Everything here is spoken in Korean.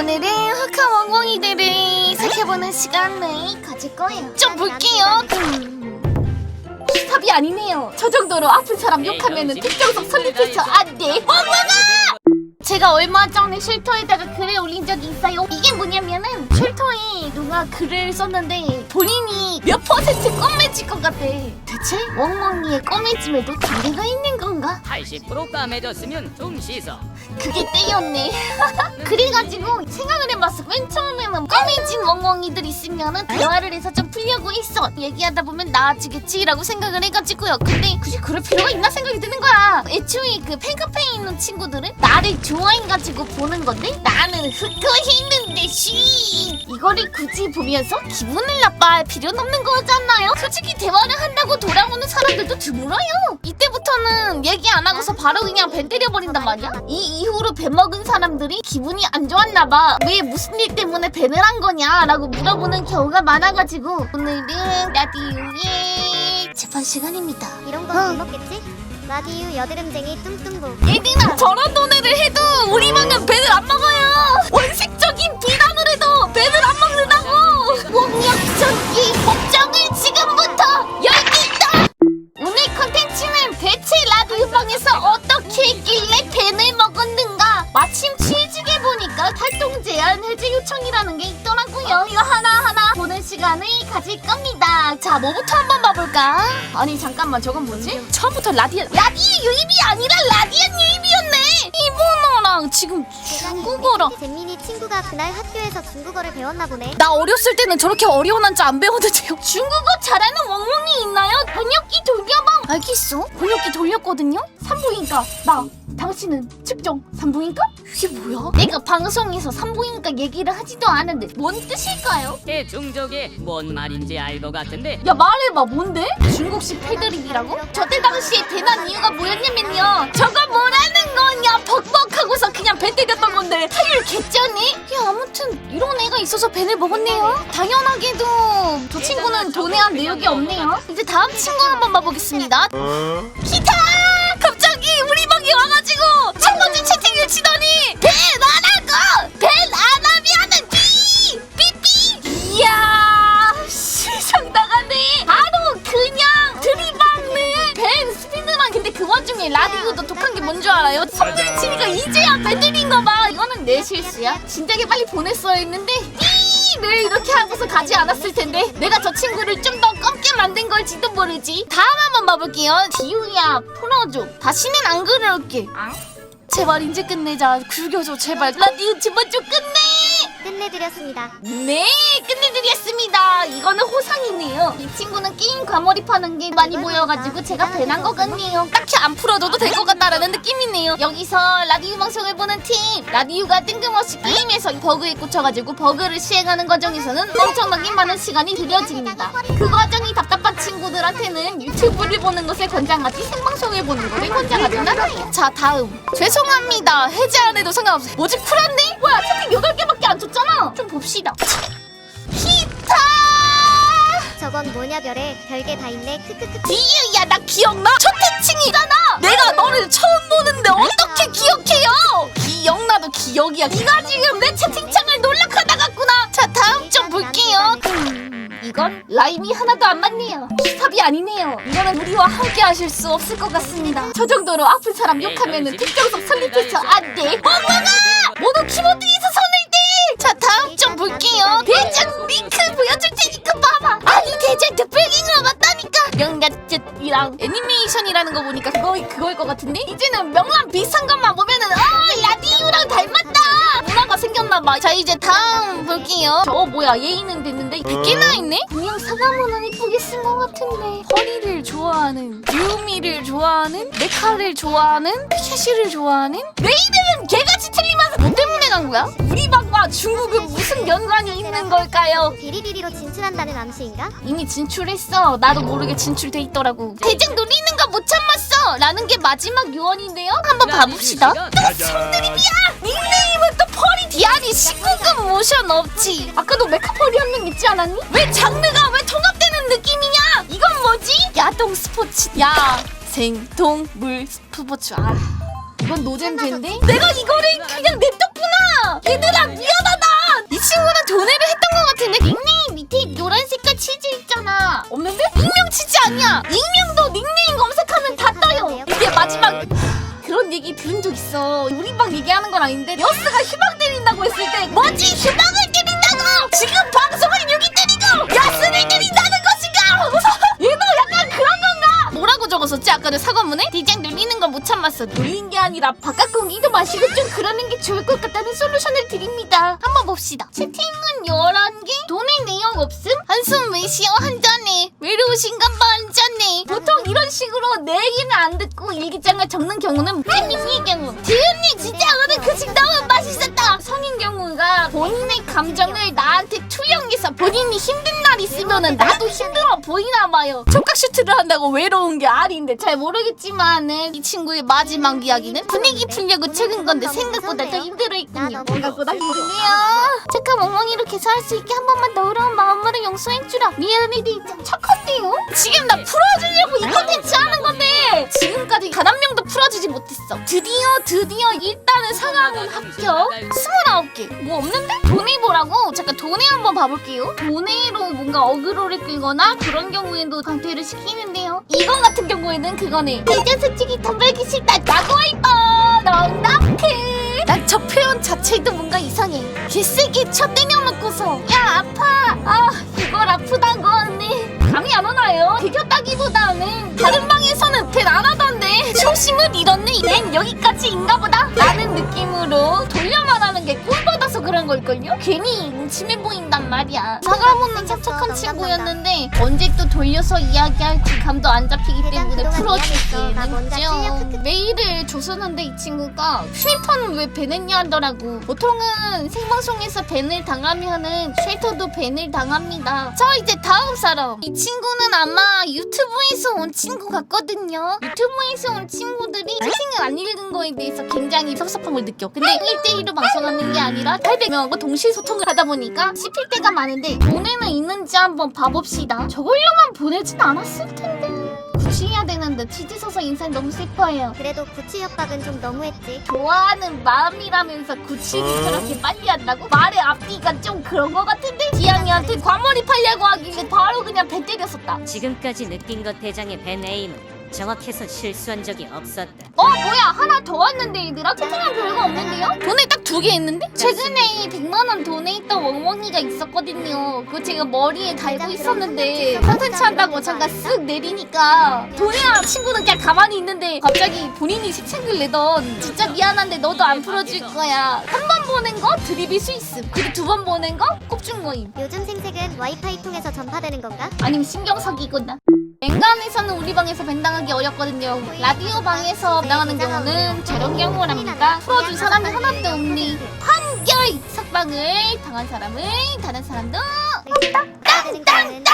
오늘은 흑화 멍멍이들을 살펴보는 시간을 가질 거예요. 좀 볼게요. 음. 스탑이 아니네요. 저 정도로 아픈 사람 욕하면은 특정석 설립해서 안 돼. 멍멍아! 제가 얼마 전에 쉴터에다가 글을 올린 적이 있어요. 이게 뭐냐면은 쉴터에 누가 글을 썼는데 본인이 몇 퍼센트 껌매질 것 같대. 대체 멍멍이의 껌매짐에도 단계가 있는 건가? 80% 까매졌으면 좀 씻어. 그게 때였네. 그래가지고 생각을 해봤어. 맨 처음에는 꺼매진 멍멍이들 있으면은 대화를 해서 좀 풀려고 했어. 얘기하다 보면 나아지겠지 라고 생각을 해가지고요. 근데 굳이 그럴 필요가 있나 생각이 드는 거야. 애초에 그 팬카페에 있는 친구들은 나를 좋아해가지고 보는 건데 나는 흑거했는데 씨 이거를 굳이 보면서 기분을 나빠할 필요는 없는 거잖아요. 솔직히 대화를 한다고 돌아오는 사람들도 드물어요. 이때부터는 얘기 안 하고서 바로 그냥 벤 때려버린단 말이야. 이 이 후로 배 먹은 사람들이 기분이 안 좋았나 봐. 왜 무슨 일 때문에 벤을 한 거냐라고 물어보는 경우가 많아가지고 오늘은 라디오의 재판 시간입니다. 이런 건못 먹겠지? 라디유 여드름쟁이 뚱뚱보 얘들아 저런 노래를 해도 우리만은 벤을 안 먹어요. 원식적인 비난을 해도 벤을 안 먹는다고. 폭력적인 봐볼까? 아니, 잠깐만, 저건 뭐지? 처음부터 라디오, 라디오 유입이 아니라 라디안 유입이었네! 일본어랑 지금 중국어랑. 잼민이 친구가 그날 학교에서 중국어를 배웠나 보네 나 어렸을 때는 저렇게 어려운 한자 안 배웠는데요. 중국어 잘하는 멍멍이 있나요? 번역기 돌려봐. 알겠어. 번역기 돌렸거든요. 산부인과 나. 당신은 측정 산부인과? 이게 뭐야? 내가 방송에서 산부인과 얘기를 하지도 않은데 뭔 뜻일까요? 대중적에 뭔 말인지 알 것 같은데 야 말해봐 뭔데? 중국식 패드립이라고? 저때 당시에 대난 이유가 뭐였냐면요 저거 뭐라는 거냐 벅벅하고서 그냥 배 때렸던 건데 타율 개쩌네? 야 아무튼 이런 애가 있어서 벤을 먹었네요 당연하게도 저 친구는 돈에 한 내역이 없네요 이제 다음 친구 한번 봐보겠습니다 기타! 라디오도 독한 게 뭔 줄 알아요? 성들치니까 이제야 배들인 거봐. 이거는 내 실수야. 진작에 빨리 보냈어야 했는데 삐를 이렇게 하고서 가지 않았을 텐데 내가 저 친구를 좀 더 껌게 만든 걸지도 모르지. 다음 한번 봐볼게요. 디우야 풀어줘. 다시는 안 그럴게. 제발 이제 끝내자. 굴겨줘 제발. 라디오 제발 좀 끝내 끝내드렸습니다 네, 끝내드리겠습니다. 이거는 호상이네요. 이 친구는 게임 과몰입하는 게 많이 보여가지고 제가 배난 것 같네요. 딱히 안 풀어줘도 될 것 같다라는 느낌이네요. 여기서 라디오 방송을 보는 팀, 라디오가 뜬금없이 게임에서 버그에 꽂혀가지고 버그를 시행하는 과정에서는 엄청나게 많은 시간이 들여집니다. 그 과정이 답답한 친구들한테는 유튜브를 보는 것을 권장하지 생방송을 보는 것을 권장하진 않아요. 자, 다음. 죄송합니다. 해제 안 해도 상관없어요. 뭐지, 쿨한데? 뭐야, 채팅 8개밖에 안 줬잖아. 좀 봅시다. 기타! 저건 뭐냐 별에? 별게 다 있네. 크크크 디유야 나 기억나? 첫 태칭이잖아! 내가 너를 처음 보는데 어떻게 기억해요? 기억나도 기억이야. 네가 지금 내 채팅창을 놀락하다 갔구나. 자 다음 좀 볼게요. 음, 이건 라임이 하나도 안 맞네요. 스탑이 아니네요. 이거는 우리와 함께 하실 수 없을 것 같습니다. 저 정도로 아픈 사람 욕하면 은 특정석 설립해서 안돼. 멍멍아 모두 키보드에서 손 영가뜻이랑 애니메이션이라는 거 보니까 그거, 그거일 것 같은데? 이제는 명랑 비슷한 것만 보면은 어 라디오랑 닮았다! 문화가 생겼나봐. 자 이제 다음 볼게요. 저 뭐야 예의는 됐는데? 100개나 있네? 분명 사과문은 이쁘게 쓴 것 같은데. 허리를 좋아하는 유미를 좋아하는 메카를 좋아하는 피샤시를 좋아하는? 내 이름은 개같이 틀리면서 뭐 때문에 간 거야? 우리 방과 중국은 무슨 연관이 있는 걸까요? 비리비리로 진출한다는 암시인가? 이미 진출했어. 나도 모르게 진출돼 있더라고. 대장 노리는 거 못 참았어. 라는 게 마지막 요원인데요. 한번 봐봅시다. 손드립이야. 닉네임은 또 펄이 디아니 19금 모션 없지. 아까도 메카 펄이 한 명 있지 않았니? 왜 장르가 왜 통합되는 느낌이냐? 이건 뭐지? 야동 스포츠. 야 생동물 스포츠. 아. 이건 노잼인데 내가 이거를 그냥 냅뒀구나. 얘들아 미안하다. 이 친구랑 전해를 했던 것 같은데 닉네임 밑에 노란 색깔 치즈 있잖아. 없는데? 익명 치즈 아니야. 익명도 닉네임 검색하면 다 떠요. 이게 마지막. 그런 얘기 들은 적 있어. 우리 방 얘기하는 건 아닌데 여스가 희망 때린다고 했을 때 뭐지 희망을 때린다고? 지금 봐. 참았어. 눌린 게 아니라 바깥 공기도 마시고 좀 그러는 게 좋을 것 같다는 솔루션을 드립니다. 한번 봅시다. 채팅은 11개? 돈의 내용 없음? 한숨 외시어 한 잔에 외로우신가 봐 한 잔에 보통 이런 식으로 내 얘기는 안 듣고 일기장을 적는 경우는 잼민이의 경우. 지은이 진짜 오늘 그 맛있었다 경우가 본인의 감정을 나한테 투영해서 본인이 힘든 날 있으면은 나도 힘들어 보이나 봐요. 촉각 슈트를 한다고 외로운 게 아닌데 잘 모르겠지만은 이 친구의 마지막 이야기는 분위기 풀려고 찍은 건데 생각보다 더 힘들어했군요. 생각보다 힘드네요. 잠깐 멍멍이로 계산할 수 있게 한 번만 너그러운 마음으로 용서해주라. 미안해 입장 착한데요? 지금 나 풀어주려고 이 컨텐츠 하는 건데 못했어. 드디어 드디어 일단은 상황은 합격. 29개. 뭐 없는데? 도네이보라고? 잠깐 도네 한번 봐볼게요. 도네이로 뭔가 어그로를 끌거나 그런 경우에도 강퇴를 시키는데요. 이거 같은 경우에는 그거네. 이제 솔직히 덤벨기 싫다. 나고 이뻐 넉넉해 난저 표현 자체도 뭔가 이상해. 개세게 쳐 때려놓고서. 야 아파! 아 이걸 아프다고 하네. 감이 안 오나요? 비겼다기보다는 다른 방에서는 초 심을 잃었네 난 여기까지인가 보다. 라는 느낌으로 돌려 말하는 게 꿀 받아서 그런 걸걸요? 괜히 음침해 보인단 말이야. 사과문은 착착한 친구였는데 언제 또 돌려서 이야기할 그 감도 안 잡히기 때문에 풀어줄게는 죠. 메일을 줬었는데 이 친구가 쉘터는 왜 밴했냐 하더라고. 보통은 생방송에서 밴을 당하면은 쉘터도 밴을 당합니다. 자 이제 다음 사람. 이 친구는 아마 유튜브에서 온 친구 같거든요. 유튜브에서 온 친구들이 채팅을 안 읽은 거에 대해서 굉장히 섭섭함을 느껴. 근데 1대1로 방송하는 게 아니라 800명하고 동시에 소통을 하다 보니까 씹힐 때가 많은데 돈에는 있는지 한번 봐봅시다 저걸로만 보내진 않았을 텐데 굳이 해야 되는데 치즈 서서 인생 너무 슬퍼요 그래도 구치 협박은 좀 너무했지. 좋아하는 마음이라면서 구치를 저렇게 빨리 한다고? 말의 앞뒤가 좀 그런 거 같은데? 지양이한테 과몰입하려고 하길래 바로 그냥 배 때렸었다 지금까지 느낀 것 대장의 벤 에임은 정확해서 실수한 적이 없었다. 어 뭐야 하나 더 왔는데 얘들아 채팅은 별거 없는데요? 돈에 딱두 개 있는데? 최근에 100만원 돈에 있던 멍멍이가 있었거든요 그거 제가 머리에 달고 있었는데 컨텐츠 한다고 잠깐 쓱 내리니까 돈이야 친구는 그냥 가만히 있는데 갑자기 본인이 색책을 내던 진짜 미안한데 너도 안 풀어줄 거야 한 번 보낸 거 드립일 수 있음 그리고 두 번 보낸 거 꼽준 거임 요즘 생색은 와이파이 통해서 전파되는 건가? 아니면 신경 사기구나. 앵간에서는 우리 방에서 벤당하기 어렵거든요. 라디오 방에서 벤당하는 경우는 저런 경우랍니다. 풀어줄 사람이 하나도 없니. 판결! 석방을 당한 사람은 다른 사람도 땅땅땅땅